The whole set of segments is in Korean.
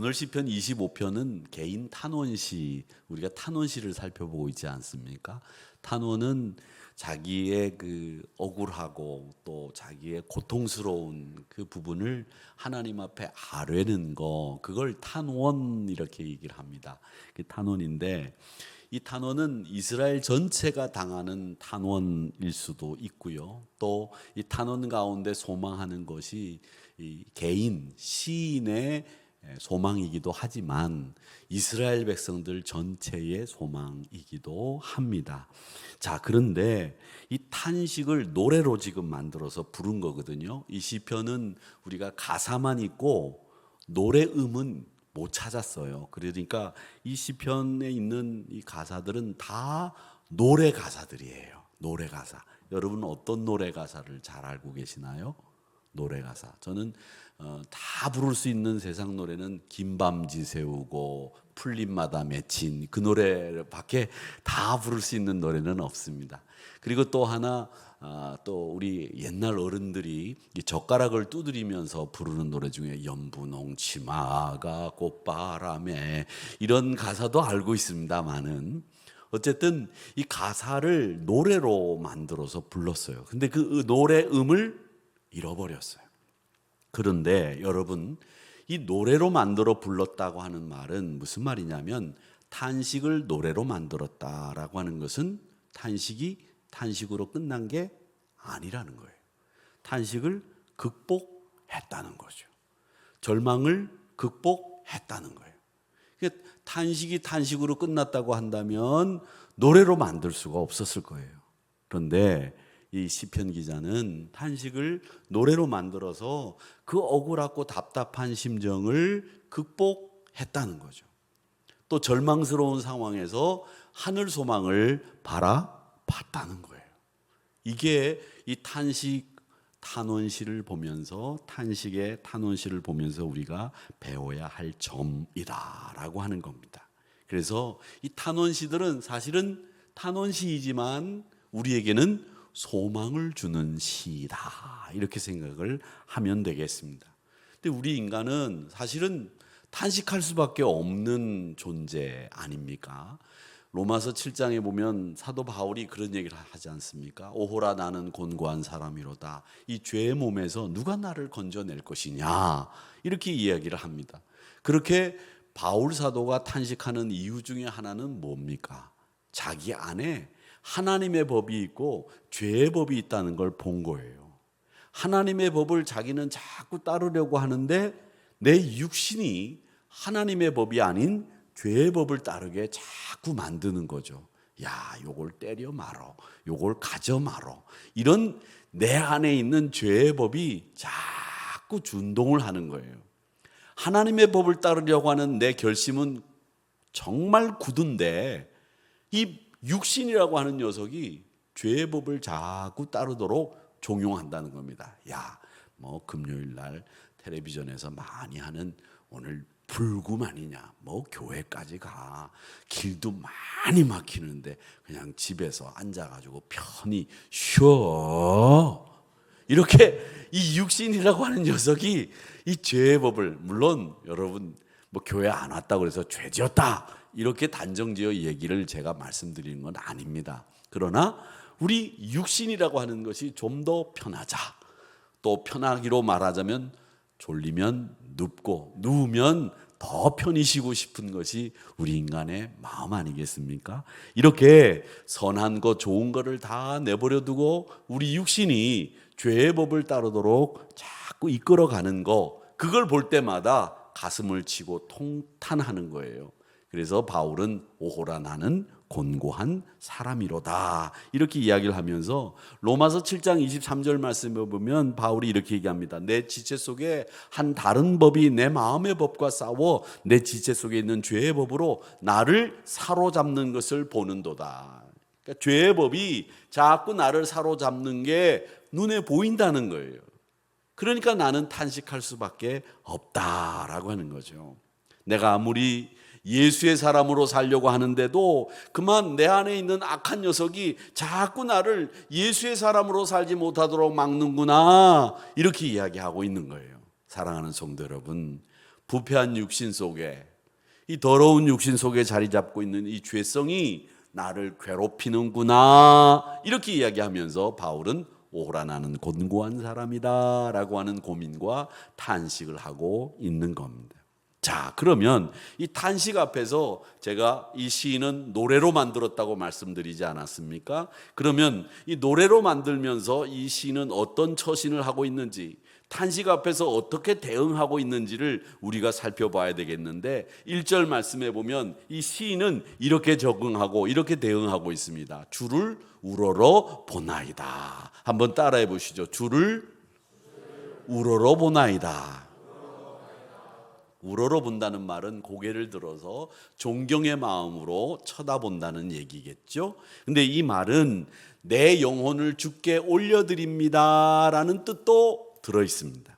오늘 시편 25편은 개인 탄원시 우리가 탄원시를 살펴보고 있지 않습니까? 탄원은 자기의 그 억울하고 또 자기의 고통스러운 그 부분을 하나님 앞에 아뢰는 거 그걸 탄원 이렇게 얘기를 합니다. 그 탄원인데 이 탄원은 이스라엘 전체가 당하는 탄원일 수도 있고요. 또 이 탄원 가운데 소망하는 것이 이 개인 시인의 소망이기도 하지만 이스라엘 백성들 전체의 소망이기도 합니다. 자, 그런데 이 탄식을 노래로 지금 만들어서 부른 거거든요. 이 시편은 우리가 가사만 있고 노래음은 못 찾았어요. 그러니까 이 시편에 있는 이 가사들은 다 노래 가사들이에요. 노래 가사. 여러분 어떤 노래 가사를 잘 알고 계시나요? 노래 가사. 저는 어, 다 부를 수 있는 세상 노래는 긴밤지 세우고 풀잎마다 맺힌 그 노래밖에 다 부를 수 있는 노래는 없습니다. 그리고 또 하나 아, 또 우리 옛날 어른들이 이 젓가락을 두드리면서 부르는 노래 중에 연분홍 치마가 꽃바람에 이런 가사도 알고 있습니다만은 어쨌든 이 가사를 노래로 만들어서 불렀어요. 근데 그 노래 음을 잃어버렸어요. 그런데 여러분 이 노래로 만들어 불렀다고 하는 말은 무슨 말이냐면 탄식을 노래로 만들었다라고 하는 것은 탄식이 탄식으로 끝난 게 아니라는 거예요. 탄식을 극복했다는 거죠. 절망을 극복했다는 거예요. 그러니까 탄식이 탄식으로 끝났다고 한다면 노래로 만들 수가 없었을 거예요. 그런데 이 시편 기자는 탄식을 노래로 만들어서 그 억울하고 답답한 심정을 극복했다는 거죠. 또 절망스러운 상황에서 하늘 소망을 바라봤다는 거예요. 이게 이 탄식 탄원시를 보면서 탄식의 탄원시를 보면서 우리가 배워야 할 점이다라고 하는 겁니다. 그래서 이 탄원시들은 사실은 탄원시이지만 우리에게는 소망을 주는 시다 이렇게 생각을 하면 되겠습니다. 근데 우리 인간은 사실은 탄식할 수밖에 없는 존재 아닙니까? 로마서 7장에 보면 사도 바울이 그런 얘기를 하지 않습니까? 오호라 나는 곤고한 사람이로다. 이 죄의 몸에서 누가 나를 건져낼 것이냐? 이렇게 이야기를 합니다. 그렇게 바울 사도가 탄식하는 이유 중에 하나는 뭡니까? 자기 안에 하나님의 법이 있고 죄의 법이 있다는 걸 본 거예요. 하나님의 법을 자기는 자꾸 따르려고 하는데 내 육신이 하나님의 법이 아닌 죄의 법을 따르게 자꾸 만드는 거죠. 야, 요걸 때려 말어. 요걸 가져 말어. 이런 내 안에 있는 죄의 법이 자꾸 준동을 하는 거예요. 하나님의 법을 따르려고 하는 내 결심은 정말 굳은데 이 육신이라고 하는 녀석이 죄의 법을 자꾸 따르도록 종용한다는 겁니다. 야, 뭐 금요일 날 텔레비전에서 많이 하는 오늘 불금 아니냐, 뭐 교회까지 가 길도 많이 막히는데 그냥 집에서 앉아 가지고 편히 쉬어. 이렇게 이 육신이라고 하는 녀석이 이 죄의 법을 물론 여러분 뭐 교회 안 왔다고 그래서 죄지었다 이렇게 단정지어 얘기를 제가 말씀드리는 건 아닙니다. 그러나 우리 육신이라고 하는 것이 좀 더 편하자. 또 편하기로 말하자면 졸리면 눕고 누우면 더 편히 쉬고 싶은 것이 우리 인간의 마음 아니겠습니까? 이렇게 선한 것, 좋은 것을 다 내버려 두고 우리 육신이 죄의 법을 따르도록 자꾸 이끌어 가는 거, 그걸 볼 때마다 가슴을 치고 통탄하는 거예요. 그래서 바울은 오호라 나는 곤고한 사람이로다. 이렇게 이야기를 하면서 로마서 7장 23절 말씀에 보면 바울이 이렇게 얘기합니다. 내 지체 속에 한 다른 법이 내 마음의 법과 싸워 내 지체 속에 있는 죄의 법으로 나를 사로잡는 것을 보는도다. 그러니까 죄의 법이 자꾸 나를 사로잡는 게 눈에 보인다는 거예요. 그러니까 나는 탄식할 수밖에 없다라고 하는 거죠. 내가 아무리 예수의 사람으로 살려고 하는데도 그만 내 안에 있는 악한 녀석이 자꾸 나를 예수의 사람으로 살지 못하도록 막는구나. 이렇게 이야기하고 있는 거예요. 사랑하는 성도 여러분, 부패한 육신 속에 이 더러운 육신 속에 자리 잡고 있는 이 죄성이 나를 괴롭히는구나 이렇게 이야기하면서 바울은 오라 나는 곤고한 사람이다라고 하는 고민과 탄식을 하고 있는 겁니다. 자, 그러면 이 탄식 앞에서 제가 이 시인은 노래로 만들었다고 말씀드리지 않았습니까? 그러면 이 노래로 만들면서 이 시인은 어떤 처신을 하고 있는지, 탄식 앞에서 어떻게 대응하고 있는지를 우리가 살펴봐야 되겠는데 1절 말씀해 보면 이 시인은 이렇게 적응하고 이렇게 대응하고 있습니다. 주를 우러러 보나이다. 한번 따라해 보시죠. 주를 우러러 보나이다. 우러러 본다는 말은 고개를 들어서 존경의 마음으로 쳐다본다는 얘기겠죠. 근데 이 말은 내 영혼을 주께 올려드립니다라는 뜻도 들어 있습니다.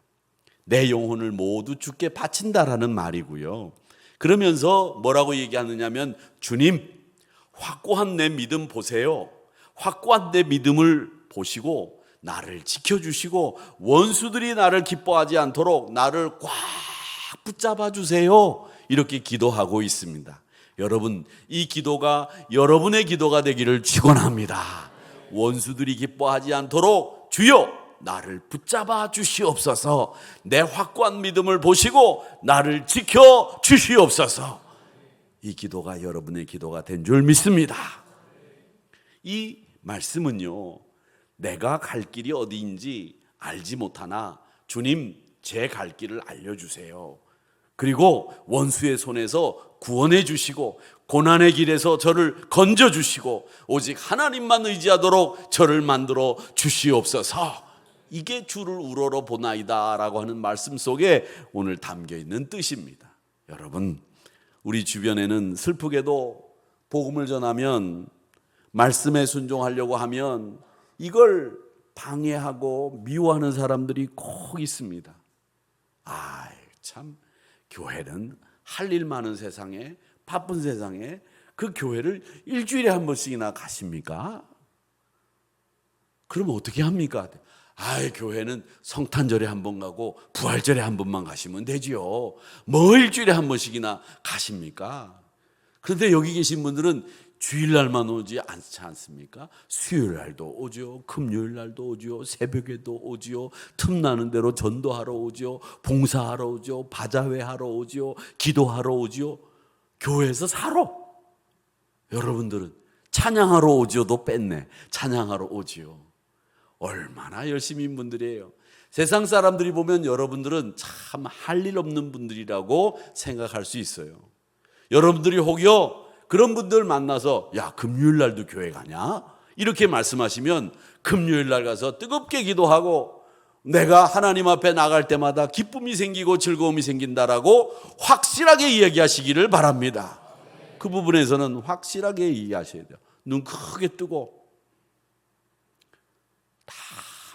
내 영혼을 모두 주께 바친다라는 말이고요. 그러면서 뭐라고 얘기하느냐면 주님 확고한 내 믿음 보세요. 확고한 내 믿음을 보시고 나를 지켜주시고 원수들이 나를 기뻐하지 않도록 나를 꽉 붙잡아 주세요. 이렇게 기도하고 있습니다. 여러분, 이 기도가 여러분의 기도가 되기를 축원합니다. 원수들이 기뻐하지 않도록 주여 나를 붙잡아 주시옵소서. 내 확고한 믿음을 보시고 나를 지켜 주시옵소서. 이 기도가 여러분의 기도가 된 줄 믿습니다. 이 말씀은요, 내가 갈 길이 어디인지 알지 못하나 주님 제 갈 길을 알려주세요. 그리고 원수의 손에서 구원해 주시고 고난의 길에서 저를 건져 주시고 오직 하나님만 의지하도록 저를 만들어 주시옵소서. 이게 주를 우러러 보나이다라고 하는 말씀 속에 오늘 담겨 있는 뜻입니다. 여러분, 우리 주변에는 슬프게도 복음을 전하면 말씀에 순종하려고 하면 이걸 방해하고 미워하는 사람들이 꼭 있습니다. 아, 참 교회는 할 일 많은 세상에 바쁜 세상에 그 교회를 일주일에 한 번씩이나 가십니까? 그러면 어떻게 합니까? 아, 교회는 성탄절에 한 번 가고 부활절에 한 번만 가시면 되지요. 뭐 일주일에 한 번씩이나 가십니까? 그런데 여기 계신 분들은 주일날만 오지 않지 않습니까? 수요일날도 오죠. 금요일날도 오죠. 새벽에도 오죠. 틈나는 대로 전도하러 오죠. 봉사하러 오죠. 바자회 하러 오죠. 기도하러 오죠. 교회에서 살아. 여러분들은 찬양하러 오지요도 뺐네. 찬양하러 오지요. 얼마나 열심인 분들이에요. 세상 사람들이 보면 여러분들은 참 할 일 없는 분들이라고 생각할 수 있어요. 여러분들이 혹여 그런 분들 만나서 야 금요일 날도 교회 가냐? 이렇게 말씀하시면 금요일 날 가서 뜨겁게 기도하고 내가 하나님 앞에 나갈 때마다 기쁨이 생기고 즐거움이 생긴다라고 확실하게 이야기하시기를 바랍니다. 그 부분에서는 확실하게 이해하셔야 돼요. 눈 크게 뜨고 다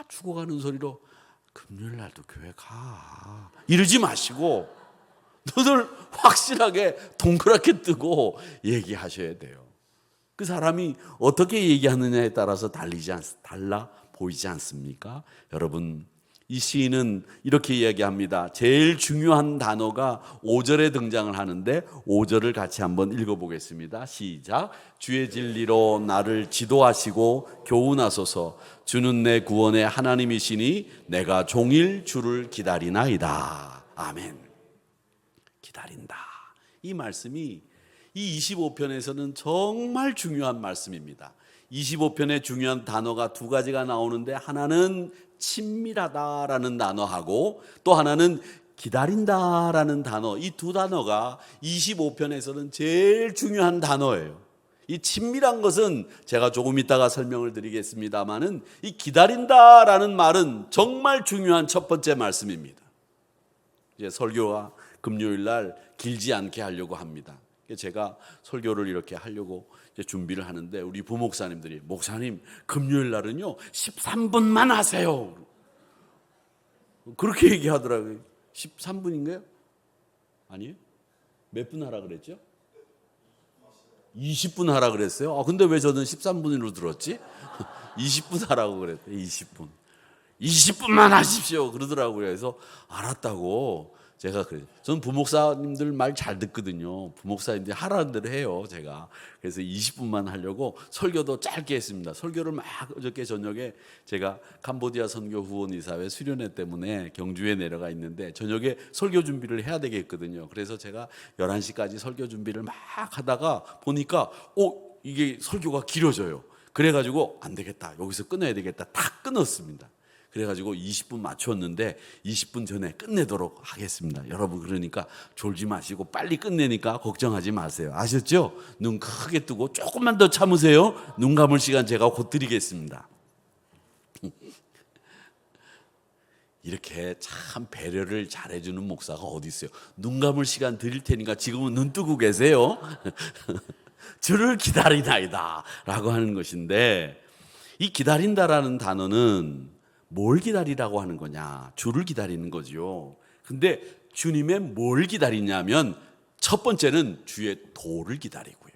죽어가는 소리로 금요일 날도 교회 가 이러지 마시고 눈을 확실하게 동그랗게 뜨고 얘기하셔야 돼요. 그 사람이 어떻게 얘기하느냐에 따라서 달리지 않, 달라 보이지 않습니까? 여러분, 이 시인은 이렇게 이야기합니다. 제일 중요한 단어가 5절에 등장을 하는데 5절을 같이 한번 읽어보겠습니다. 시작. 주의 진리로 나를 지도하시고 교훈하소서. 주는 내 구원의 하나님이시니 내가 종일 주를 기다리나이다. 아멘. 기다린다. 이 말씀이 이 25편에서는 정말 중요한 말씀입니다. 25편의 중요한 단어가 두 가지가 나오는데 하나는 친밀하다라는 단어하고 또 하나는 기다린다라는 단어. 이 두 단어가 25편에서는 제일 중요한 단어예요. 이 친밀한 것은 제가 조금 이따가 설명을 드리겠습니다만은 이 기다린다라는 말은 정말 중요한 첫 번째 말씀입니다. 이제 설교가 금요일 날 길지 않게 하려고 합니다. 제가 설교를 이렇게 하려고 준비를 하는데 우리 부목사님들이 목사님 금요일 날은요 13분만 하세요. 그렇게 얘기하더라고요. 13분인가요? 아니에요? 몇 분 하라 그랬죠? 20분 하라 그랬어요. 아 근데 왜 저는 13분으로 들었지? 20분 하라고 그랬대요. 20분. 20분만 하십시오. 그러더라고요. 그래서 알았다고 제가 그래요. 저는 부목사님들 말 잘 듣거든요. 부목사님들이 하라는 대로 해요, 제가. 그래서 20분만 하려고 설교도 짧게 했습니다. 설교를 막 어저께 저녁에 제가 캄보디아 선교 후원 이사회 수련회 때문에 경주에 내려가 있는데 저녁에 설교 준비를 해야 되겠거든요. 그래서 제가 11시까지 설교 준비를 막 하다가 보니까 어, 이게 설교가 길어져요. 그래가지고 안 되겠다. 여기서 끊어야 되겠다. 다 끊었습니다. 그래가지고 20분 맞췄는데 20분 전에 끝내도록 하겠습니다. 여러분 그러니까 졸지 마시고 빨리 끝내니까 걱정하지 마세요. 아셨죠? 눈 크게 뜨고 조금만 더 참으세요. 눈 감을 시간 제가 곧 드리겠습니다. 이렇게 참 배려를 잘해주는 목사가 어디 있어요? 눈 감을 시간 드릴 테니까 지금은 눈 뜨고 계세요. 주를 기다리나이다 라고 하는 것인데 이 기다린다라는 단어는 뭘 기다리라고 하는 거냐? 주를 기다리는 거죠. 근데 주님의 뭘 기다리냐면 첫 번째는 주의 도를 기다리고요.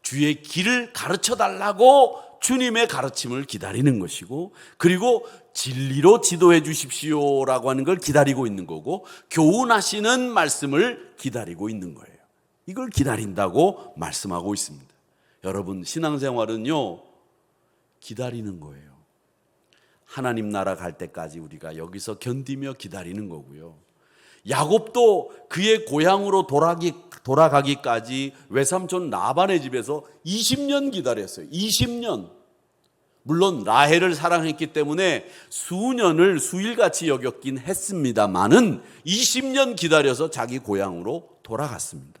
주의 길을 가르쳐 달라고 주님의 가르침을 기다리는 것이고 그리고 진리로 지도해 주십시오라고 하는 걸 기다리고 있는 거고 교훈하시는 말씀을 기다리고 있는 거예요. 이걸 기다린다고 말씀하고 있습니다. 여러분 신앙생활은요 기다리는 거예요. 하나님 나라 갈 때까지 우리가 여기서 견디며 기다리는 거고요. 야곱도 그의 고향으로 돌아기, 돌아가기까지 외삼촌 라반의 집에서 20년 기다렸어요. 20년. 물론 라헬을 사랑했기 때문에 수년을 수일같이 여겼긴 했습니다만은 20년 기다려서 자기 고향으로 돌아갔습니다.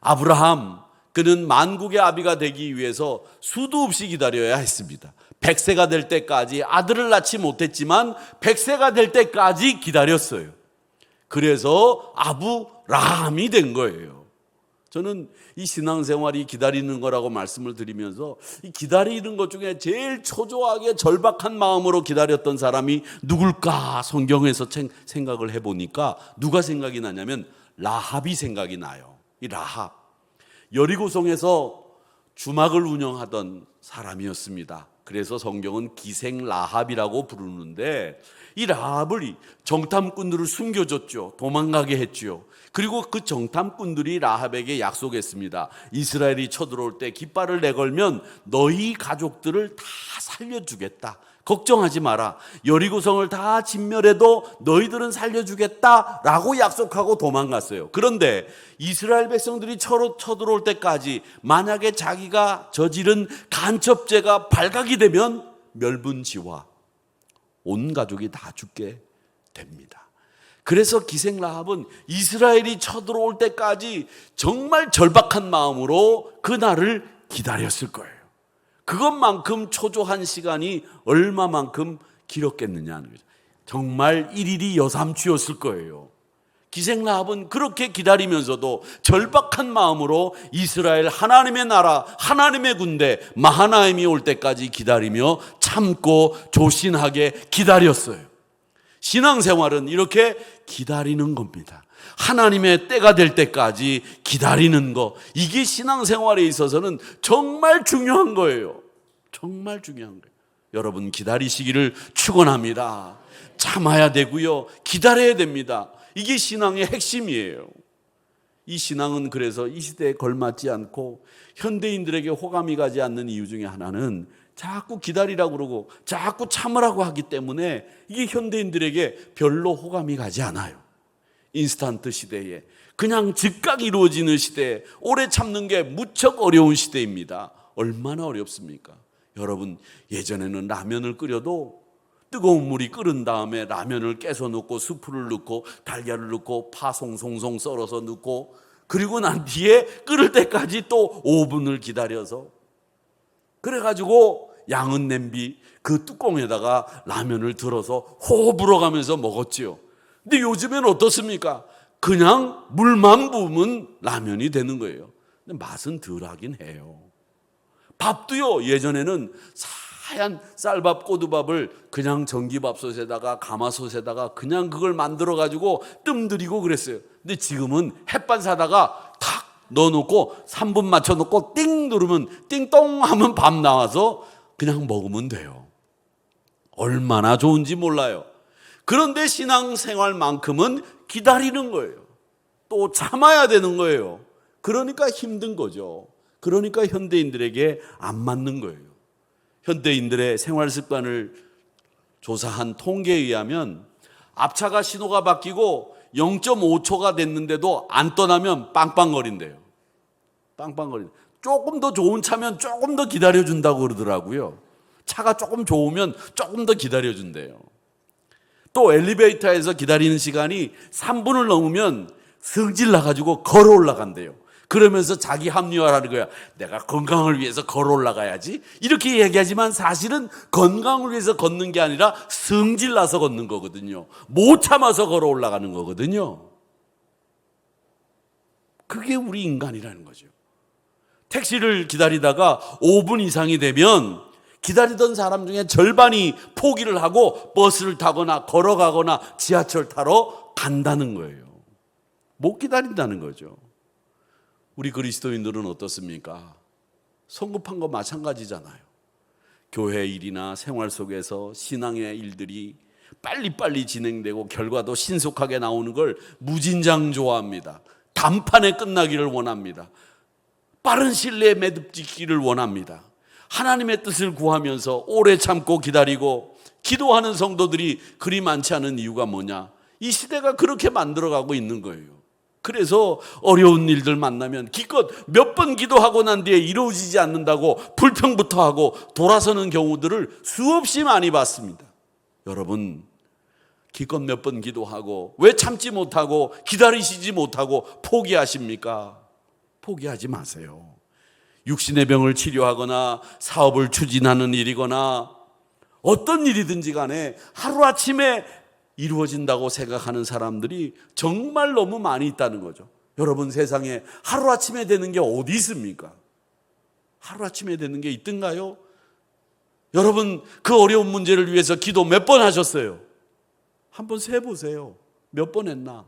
아브라함 그는 만국의 아비가 되기 위해서 수도 없이 기다려야 했습니다. 100세가 될 때까지 아들을 낳지 못했지만 100세가 될 때까지 기다렸어요. 그래서 아부라함이 된 거예요. 저는 이 신앙생활이 기다리는 거라고 말씀을 드리면서 이 기다리는 것 중에 제일 초조하게 절박한 마음으로 기다렸던 사람이 누굴까 성경에서 생각을 해보니까 누가 생각이 나냐면 라합이 생각이 나요. 이 라합. 여리고성에서 주막을 운영하던 사람이었습니다. 그래서 성경은 기생 라합이라고 부르는데 이 라합을 정탐꾼들을 숨겨줬죠. 도망가게 했죠. 그리고 그 정탐꾼들이 라합에게 약속했습니다. 이스라엘이 쳐들어올 때 깃발을 내걸면 너희 가족들을 다 살려주겠다. 걱정하지 마라. 여리고성을 다 진멸해도 너희들은 살려주겠다라고 약속하고 도망갔어요. 그런데 이스라엘 백성들이 쳐들어올 때까지 만약에 자기가 저지른 간첩죄가 발각이 되면 멸분지와 온 가족이 다 죽게 됩니다. 그래서 기생 라합은 이스라엘이 쳐들어올 때까지 정말 절박한 마음으로 그날을 기다렸을 거예요. 그것만큼 초조한 시간이 얼마만큼 길었겠느냐는 거죠. 정말 일일이 여삼추였을 거예요. 기생 라합은 그렇게 기다리면서도 절박한 마음으로 이스라엘 하나님의 나라, 하나님의 군대 마하나임이 올 때까지 기다리며 참고 조신하게 기다렸어요. 신앙생활은 이렇게 기다리는 겁니다. 하나님의 때가 될 때까지 기다리는 거. 이게 신앙생활에 있어서는 정말 중요한 거예요. 정말 중요한 거예요. 여러분 기다리시기를 축원합니다. 참아야 되고요. 기다려야 됩니다. 이게 신앙의 핵심이에요. 이 신앙은 그래서 이 시대에 걸맞지 않고 현대인들에게 호감이 가지 않는 이유 중에 하나는 자꾸 기다리라고 그러고 자꾸 참으라고 하기 때문에 이게 현대인들에게 별로 호감이 가지 않아요. 인스턴트 시대에 그냥 즉각 이루어지는 시대에 오래 참는 게 무척 어려운 시대입니다. 얼마나 어렵습니까? 여러분 예전에는 라면을 끓여도 뜨거운 물이 끓은 다음에 라면을 깨서 넣고 수프를 넣고 달걀을 넣고 파 송송송 썰어서 넣고 그리고 난 뒤에 끓을 때까지 또 5분을 기다려서 그래가지고 양은 냄비 그 뚜껑에다가 라면을 들어서 호흡 불어가면서 먹었지요. 근데 요즘엔 어떻습니까? 그냥 물만 부으면 라면이 되는 거예요. 근데 맛은 덜하긴 해요. 밥도요, 예전에는 하얀 쌀밥, 꼬두밥을 그냥 전기밥솥에다가 가마솥에다가 그냥 그걸 만들어 가지고 뜸 들이고 그랬어요. 근데 지금은 햇반 사다가 탁 넣어놓고 3분 맞춰놓고 띵 누르면 띵똥 하면 밥 나와서 그냥 먹으면 돼요. 얼마나 좋은지 몰라요. 그런데 신앙생활만큼은 기다리는 거예요. 또 참아야 되는 거예요. 그러니까 힘든 거죠. 그러니까 현대인들에게 안 맞는 거예요. 현대인들의 생활 습관을 조사한 통계에 의하면 앞차가 신호가 바뀌고 0.5초가 됐는데도 안 떠나면 빵빵거린대요. 빵빵거린. 조금 더 좋은 차면 조금 더 기다려준다고 그러더라고요. 차가 조금 좋으면 조금 더 기다려준대요. 또 엘리베이터에서 기다리는 시간이 3분을 넘으면 성질 나가지고 걸어 올라간대요. 그러면서 자기 합리화하는 거야. 내가 건강을 위해서 걸어 올라가야지. 이렇게 얘기하지만 사실은 건강을 위해서 걷는 게 아니라 성질 나서 걷는 거거든요. 못 참아서 걸어 올라가는 거거든요. 그게 우리 인간이라는 거죠. 택시를 기다리다가 5분 이상이 되면 기다리던 사람 중에 절반이 포기를 하고 버스를 타거나 걸어가거나 지하철 타러 간다는 거예요. 못 기다린다는 거죠. 우리 그리스도인들은 어떻습니까? 성급한 거 마찬가지잖아요. 교회 일이나 생활 속에서 신앙의 일들이 빨리빨리 진행되고 결과도 신속하게 나오는 걸 무진장 좋아합니다. 단판에 끝나기를 원합니다. 빠른 신뢰에 매듭짓기를 원합니다. 하나님의 뜻을 구하면서 오래 참고 기다리고 기도하는 성도들이 그리 많지 않은 이유가 뭐냐? 이 시대가 그렇게 만들어가고 있는 거예요. 그래서 어려운 일들 만나면 기껏 몇 번 기도하고 난 뒤에 이루어지지 않는다고 불평부터 하고 돌아서는 경우들을 수없이 많이 봤습니다. 여러분, 기껏 몇 번 기도하고 왜 참지 못하고 기다리시지 못하고 포기하십니까? 포기하지 마세요. 육신의 병을 치료하거나 사업을 추진하는 일이거나 어떤 일이든지 간에 하루아침에 이루어진다고 생각하는 사람들이 정말 너무 많이 있다는 거죠. 여러분 세상에 하루아침에 되는 게 어디 있습니까? 하루아침에 되는 게 있던가요? 여러분 그 어려운 문제를 위해서 기도 몇 번 하셨어요? 한번 세 보세요. 몇 번 했나?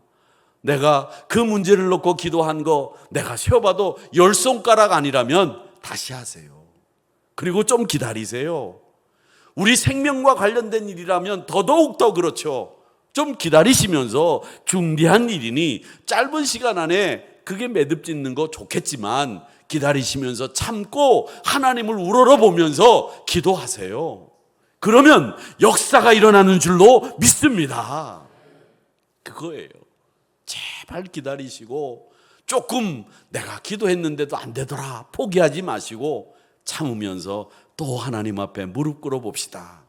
내가 그 문제를 놓고 기도한 거 내가 세어봐도 열 손가락 아니라면 다시 하세요. 그리고 좀 기다리세요. 우리 생명과 관련된 일이라면 더더욱 더 그렇죠. 좀 기다리시면서 중대한 일이니 짧은 시간 안에 그게 매듭 짓는 거 좋겠지만 기다리시면서 참고 하나님을 우러러 보면서 기도하세요. 그러면 역사가 일어나는 줄로 믿습니다. 그거예요. 제발 기다리시고 조금 내가 기도했는데도 안 되더라 포기하지 마시고 참으면서 또 하나님 앞에 무릎 꿇어 봅시다.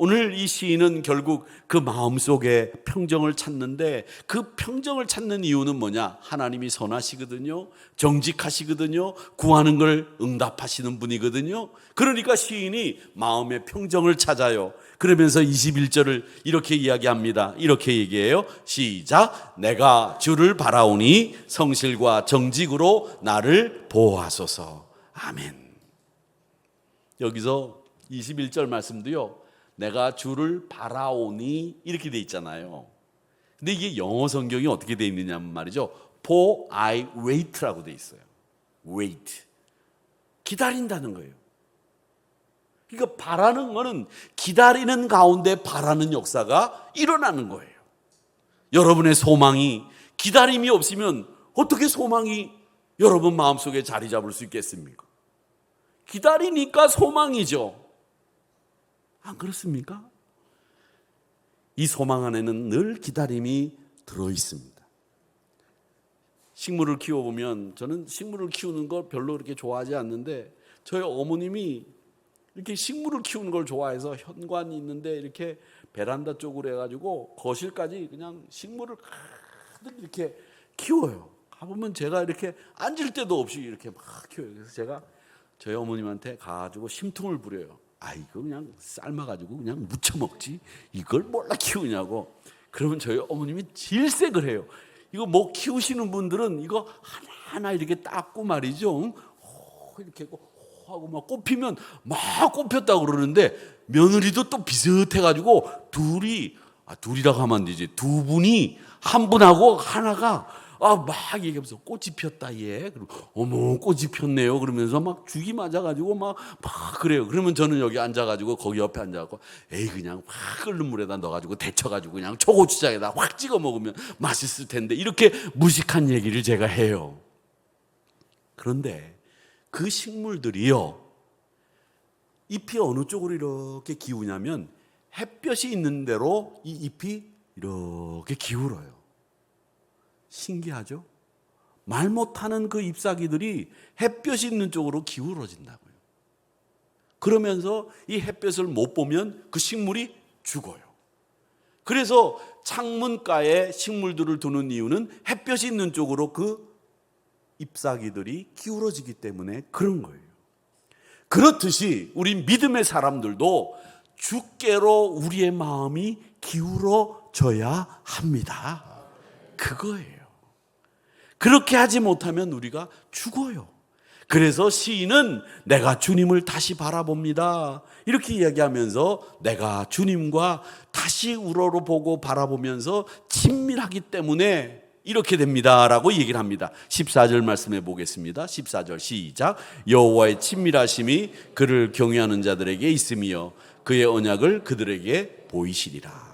오늘 이 시인은 결국 그 마음속에 평정을 찾는데 그 평정을 찾는 이유는 뭐냐? 하나님이 선하시거든요. 정직하시거든요. 구하는 걸 응답하시는 분이거든요. 그러니까 시인이 마음의 평정을 찾아요. 그러면서 21절을 이렇게 이야기합니다. 이렇게 얘기해요. 시작. 내가 주를 바라오니 성실과 정직으로 나를 보호하소서. 아멘. 여기서 21절 말씀도요. 내가 주를 바라오니 이렇게 돼 있잖아요. 근데 이게 영어 성경이 어떻게 돼 있느냐면 말이죠. For I wait라고 돼 있어요. wait. 기다린다는 거예요. 그러니까 바라는 거는 기다리는 가운데 바라는 역사가 일어나는 거예요. 여러분의 소망이 기다림이 없으면 어떻게 소망이 여러분 마음속에 자리 잡을 수 있겠습니까? 기다리니까 소망이죠. 안 그렇습니까? 이 소망 안에는 늘 기다림이 들어 있습니다. 식물을 키워보면 저는 식물을 키우는 걸 별로 그렇게 좋아하지 않는데 저희 어머님이 이렇게 식물을 키우는 걸 좋아해서 현관이 있는데 이렇게 베란다 쪽으로 해가지고 거실까지 그냥 식물을 가득 이렇게 키워요. 가보면 제가 이렇게 앉을 때도 없이 이렇게 막 키워요. 그래서 제가 저희 어머님한테 가가지고 심통을 부려요. 아 이거 그냥 삶아가지고 그냥 무쳐 먹지 이걸 몰라 키우냐고. 그러면 저희 어머님이 질색을 해요. 이거 뭐 키우시는 분들은 이거 하나 하나 이렇게 닦고 말이죠. 호, 이렇게 호 하고 막 꽃피면 막 꽃폈다고 그러는데 며느리도 또 비슷해가지고 둘이 아 둘이라고 하면 안 되지 두 분이 한 분하고 하나가 아막 얘기하면서 꽃이 pis다 얘. 그리고 어머 꽃이 폈네요. 그러면서 막 죽이 맞아가지고 막 막 그래요. 그러면 저는 여기 앉아가지고 거기 옆에 앉아갖고 에이 그냥 확 끓는 물에다 넣어가지고 데쳐가지고 그냥 초고추장에다 확 찍어 먹으면 맛있을 텐데 이렇게 무식한 얘기를 제가 해요. 그런데 그 식물들이요 잎이 어느 쪽으로 이렇게 기우냐면 햇볕이 있는 대로 이 잎이 이렇게 기울어요. 신기하죠? 말 못하는 그 잎사귀들이 햇볕이 있는 쪽으로 기울어진다고요. 그러면서 이 햇볕을 못 보면 그 식물이 죽어요. 그래서 창문가에 식물들을 두는 이유는 햇볕이 있는 쪽으로 그 잎사귀들이 기울어지기 때문에 그런 거예요. 그렇듯이 우리 믿음의 사람들도 주께로 우리의 마음이 기울어져야 합니다. 그거예요. 그렇게 하지 못하면 우리가 죽어요. 그래서 시인은 내가 주님을 다시 바라봅니다. 이렇게 이야기하면서 내가 주님과 다시 우러러 보고 바라보면서 친밀하기 때문에 이렇게 됩니다라고 얘기를 합니다. 14절 말씀해 보겠습니다. 14절 시작. 여호와의 친밀하심이 그를 경외하는 자들에게 있으며 그의 언약을 그들에게 보이시리라.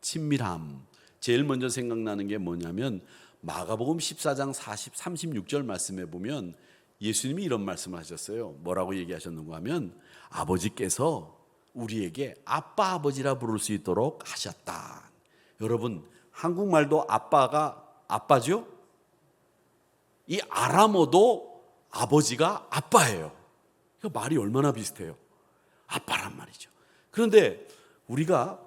친밀함. 제일 먼저 생각나는 게 뭐냐면 마가복음 14장 40 36절 말씀에 보면 예수님이 이런 말씀을 하셨어요. 뭐라고 얘기하셨는가 하면 아버지께서 우리에게 아빠 아버지라 부를 수 있도록 하셨다. 여러분 한국말도 아빠가 아빠죠? 이 아람어도 아버지가 아빠예요. 그 말이 얼마나 비슷해요. 아빠란 말이죠. 그런데 우리가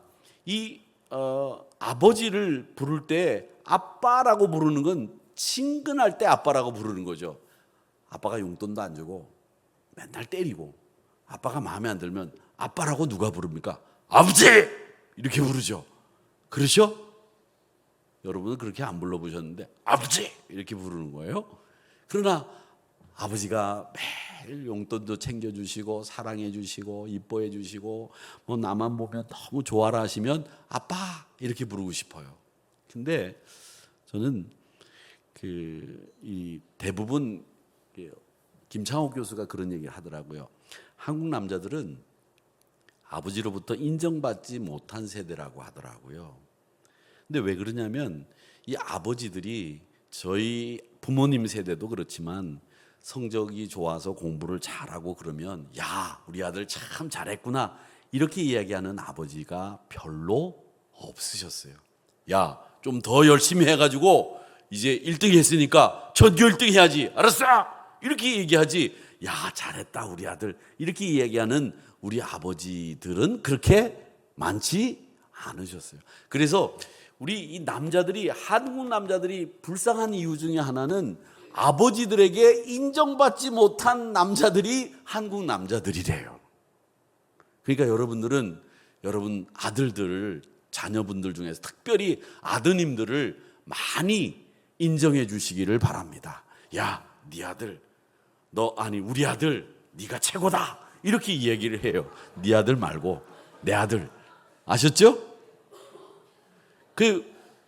이 어, 아버지를 부를 때 아빠라고 부르는 건 친근할 때 아빠라고 부르는 거죠. 아빠가 용돈도 안 주고 맨날 때리고 아빠가 마음에 안 들면 아빠라고 누가 부릅니까? 아버지! 이렇게 부르죠. 그렇죠? 여러분은 그렇게 안 불러보셨는데 아버지! 이렇게 부르는 거예요. 그러나 아버지가 매 일 용돈도 챙겨주시고 사랑해주시고 이뻐해주시고 뭐 나만 보면 너무 좋아라 하시면 아빠! 이렇게 부르고 싶어요. 근데 저는 그 이 대부분 김창호 교수가 그런 얘기를 하더라고요. 한국 남자들은 아버지로부터 인정받지 못한 세대라고 하더라고요. 근데 왜 그러냐면 이 아버지들이 저희 부모님 세대도 그렇지만 성적이 좋아서 공부를 잘하고 그러면 야 우리 아들 참 잘했구나 이렇게 이야기하는 아버지가 별로 없으셨어요. 야 좀 더 열심히 해가지고 이제 1등 했으니까 전교 1등 해야지 알았어 이렇게 얘기하지 야 잘했다 우리 아들 이렇게 이야기하는 우리 아버지들은 그렇게 많지 않으셨어요. 그래서 우리 이 남자들이 한국 남자들이 불쌍한 이유 중에 하나는 아버지들에게 인정받지 못한 남자들이 한국 남자들이래요. 그러니까 여러분들은 여러분 아들들 자녀분들 중에서 특별히 아드님들을 많이 인정해 주시기를 바랍니다. 야, 네 아들, 너 아니 우리 아들, 네가 최고다. 이렇게 얘기를 해요. 네 아들 말고 내 아들. 아셨죠? 그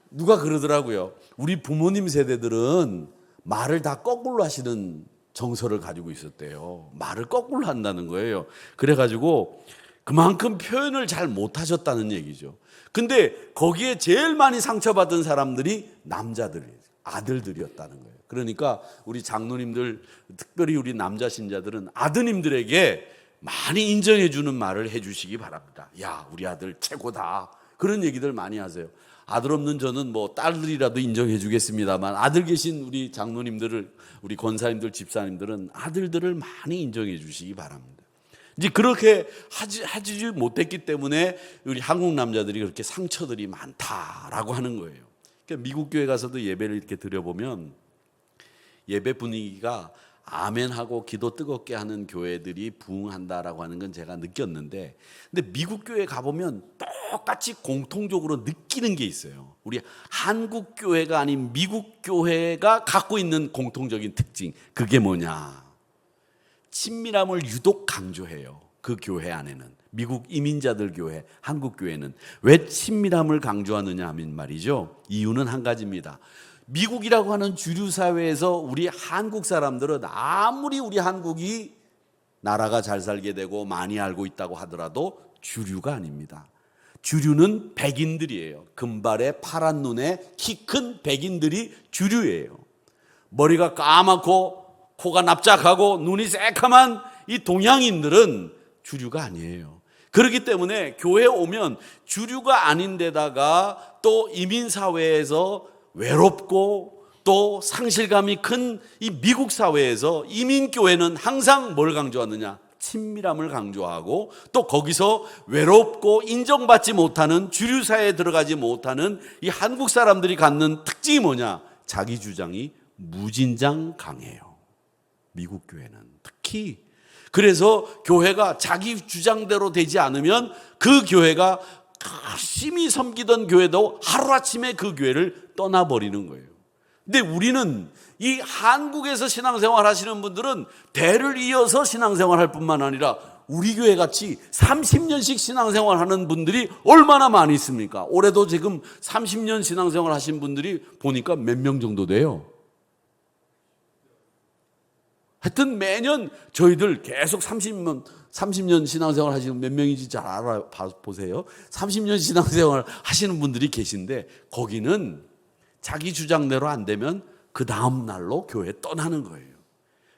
누가 그러더라고요. 우리 부모님 세대들은 말을 다 거꾸로 하시는 정서를 가지고 있었대요. 말을 거꾸로 한다는 거예요. 그래가지고 그만큼 표현을 잘 못하셨다는 얘기죠. 근데 거기에 제일 많이 상처받은 사람들이 남자들, 아들들이었다는 거예요. 그러니까 우리 장로님들, 특별히 우리 남자 신자들은 아드님들에게 많이 인정해 주는 말을 해 주시기 바랍니다. 야, 우리 아들 최고다. 그런 얘기들 많이 하세요. 아들 없는 저는 뭐 딸들이라도 인정해 주겠습니다만 아들 계신 우리 장로님들을 우리 권사님들 집사님들은 아들들을 많이 인정해 주시기 바랍니다. 이제 그렇게 하지 하지 못했기 때문에 우리 한국 남자들이 그렇게 상처들이 많다라고 하는 거예요. 그러니까 미국 교회 가서도 예배를 이렇게 드려 보면 예배 분위기가 아멘하고 기도 뜨겁게 하는 교회들이 부흥한다라고 하는 건 제가 느꼈는데 근데 미국 교회 가 보면 똑같이 공통적으로 느끼는 게 있어요. 우리 한국 교회가 아닌 미국 교회가 갖고 있는 공통적인 특징 그게 뭐냐? 친밀함을 유독 강조해요. 그 교회 안에는 미국 이민자들 교회, 한국 교회는 왜 친밀함을 강조하느냐 하면 말이죠. 이유는 한 가지입니다. 미국이라고 하는 주류 사회에서 우리 한국 사람들은 아무리 우리 한국이 나라가 잘 살게 되고 많이 알고 있다고 하더라도 주류가 아닙니다. 주류는 백인들이에요. 금발에 파란 눈에 키 큰 백인들이 주류예요. 머리가 까맣고 코가 납작하고 눈이 새카만 이 동양인들은 주류가 아니에요. 그렇기 때문에 교회에 오면 주류가 아닌데다가 또 이민 사회에서 외롭고 또 상실감이 큰 이 미국 사회에서 이민교회는 항상 뭘 강조하느냐? 친밀함을 강조하고 또 거기서 외롭고 인정받지 못하는 주류사회에 들어가지 못하는 이 한국 사람들이 갖는 특징이 뭐냐? 자기 주장이 무진장 강해요. 미국 교회는 특히 그래서 교회가 자기 주장대로 되지 않으면 그 교회가 열심히 섬기던 교회도 하루아침에 그 교회를 떠나버리는 거예요. 근데 우리는 이 한국에서 신앙생활 하시는 분들은 대를 이어서 신앙생활 할 뿐만 아니라 우리 교회 같이 30년씩 신앙생활 하는 분들이 얼마나 많이 있습니까? 올해도 지금 30년 신앙생활 하신 분들이 보니까 몇 명 정도 돼요. 하여튼 매년 저희들 계속 30년, 30년 신앙생활 하시는 몇 명인지 잘 알아 보세요. 30년 신앙생활 하시는 분들이 계신데 거기는 자기 주장대로 안 되면 그 다음 날로 교회 떠나는 거예요.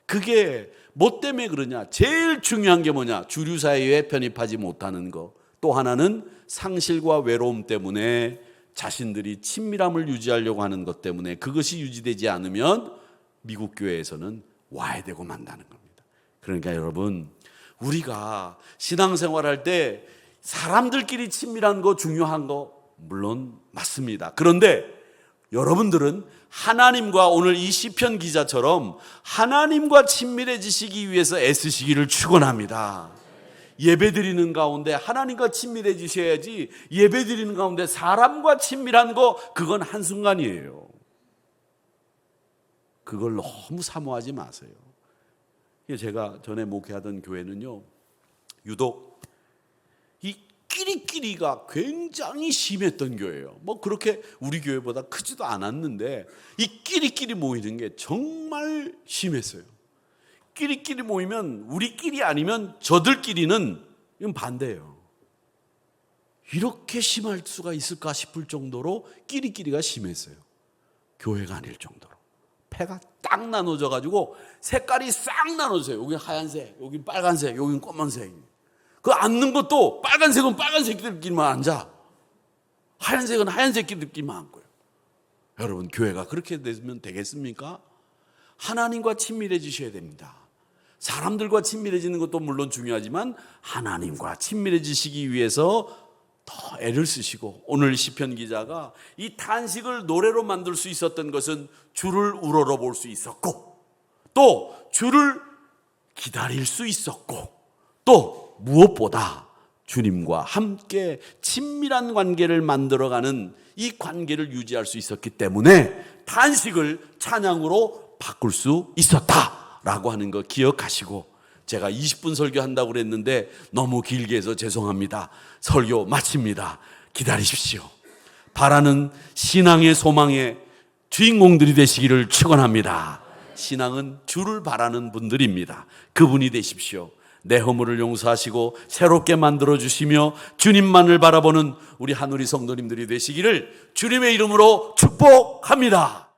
그게 뭐 때문에 그러냐? 제일 중요한 게 뭐냐? 주류 사회에 편입하지 못하는 거. 또 하나는 상실과 외로움 때문에 자신들이 친밀함을 유지하려고 하는 것 때문에 그것이 유지되지 않으면 미국 교회에서는 와야 되고 만다는 겁니다. 그러니까 여러분, 우리가 신앙생활 할때 사람들끼리 친밀한 거 중요한 거 물론 맞습니다. 그런데 여러분들은 하나님과 오늘 이 시편 기자처럼 하나님과 친밀해지시기 위해서 애쓰시기를 축원합니다. 예배 드리는 가운데 하나님과 친밀해지셔야지 예배 드리는 가운데 사람과 친밀한 거 그건 한순간이에요. 그걸 너무 사모하지 마세요. 제가 전에 목회하던 교회는요, 유독 이 끼리끼리가 굉장히 심했던 교회예요. 뭐 그렇게 우리 교회보다 크지도 않았는데 이 끼리끼리 모이는 게 정말 심했어요. 끼리끼리 모이면 우리끼리 아니면 저들끼리는 반대예요. 이렇게 심할 수가 있을까 싶을 정도로 끼리끼리가 심했어요. 교회가 아닐 정도로. 패가 딱 나눠져 가지고 색깔이 싹 나눠져요. 여기 하얀색, 여기 빨간색, 여기 검은색. 그 앉는 것도 빨간색은 빨간색끼리만 앉아. 하얀색은 하얀색끼리만 앉고요. 여러분 교회가 그렇게 되면 되겠습니까? 하나님과 친밀해지셔야 됩니다. 사람들과 친밀해지는 것도 물론 중요하지만 하나님과 친밀해지시기 위해서 더 애를 쓰시고 오늘 시편 기자가 이 탄식을 노래로 만들 수 있었던 것은 주를 우러러 볼 수 있었고 또 주를 기다릴 수 있었고 또 무엇보다 주님과 함께 친밀한 관계를 만들어가는 이 관계를 유지할 수 있었기 때문에 탄식을 찬양으로 바꿀 수 있었다라고 하는 거 기억하시고 제가 20분 설교한다고 그랬는데 너무 길게 해서 죄송합니다. 설교 마칩니다. 기다리십시오. 바라는 신앙의 소망의 주인공들이 되시기를 축원합니다. 신앙은 주를 바라는 분들입니다. 그분이 되십시오. 내 허물을 용서하시고 새롭게 만들어 주시며 주님만을 바라보는 우리 하늘이 성도님들이 되시기를 주님의 이름으로 축복합니다.